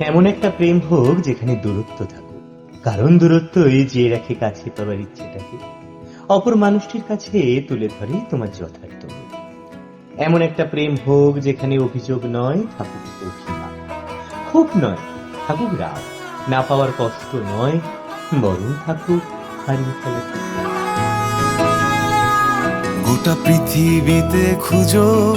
এমন একটা প্রেম হোক যেখানে দূরত্ব থাকুক কারণ দূরত্বই যে রাখে কাছে পাবার ইচ্ছেটাকে। অপর মানুষটির কাছে তুলে ধরে তোমার যথার্থ এমন একটা প্রেম হোক যেখানে অভিযোগ নয় থাকুক অভিমান। খুব নয় থাকুক রাগ। না পাওয়ার কষ্ট নয়, বরং থাকুক হারিয়ে ফেলে। গোটা পৃথিবীতে খুঁজো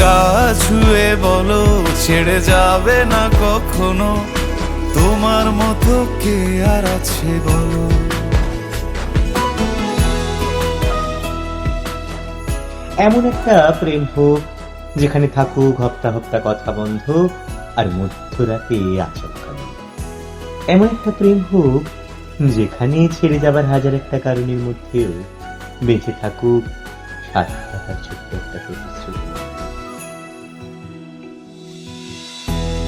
গা ছুঁয়ে বলো, ছেড়ে যাবে না কখনো? তোমার মতো কে আর আছে বলো? এমন একটা প্রেম হোক, যেখানে থাকুক, হপ্তা হপ্তা কথা বন্ধ, আর মধ্যরাতে আচমকা এমন একটা প্রেম হোক, যেখানে ছেড়ে যাবার হাজার একটা কারণের মধ্যেও বেঁচে থাকুক সাথে থাকার ছোট্ট একটা প্রতিশ্রুতি।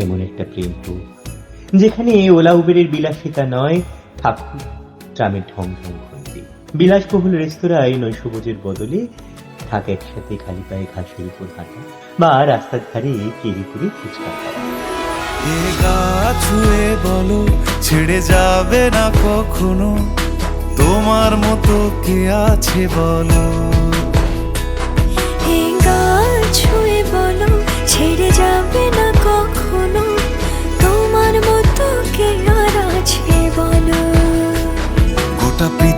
একটা প্রেম হোক যেখানে এই ওলা উবেরের বিলাসিতা নয় থাকুক ট্রামের ঢং ঢং ঘন্টি বিলাসবহুল রেস্তোরাঁয় নৈশভোজের বদলে থাকে একসাথে খালি পায়ে ঘাসের উপর হাঁটা বা রাস্তার ধারে কেড়ে করে ফুচকা ছুঁয়ে বলো ছেড়ে যাবে না কখনো তোমার মতো কে আছে বলো? ছুঁয়ে বলো ছেড়ে যাবে না কখনো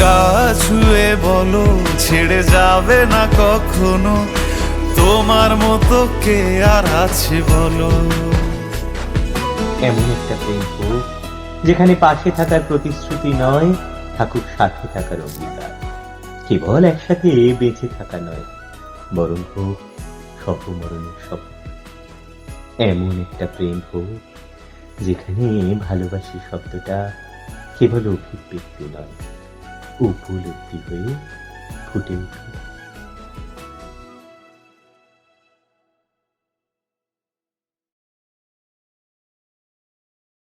গা ছুঁয়ে বলো, ছেড়ে যাবে না কখনো? তোমার মতো কে আর আছে বলো? এমন একটা প্রেম যেখানে পাশে থাকার প্রতিশ্রুতি নয় থাকুক সাথে থাকার অঙ্গীকার। কেবল একসাথে বেঁচে থাকা নয়, বরং হোক সহমরণের স্বপ্ন এমন একটা প্রেম হোক, যেখানে ভালোবাসি শব্দটা কেবল অভিব্যক্তি নয় ဥပုလတိဝေဖုတေ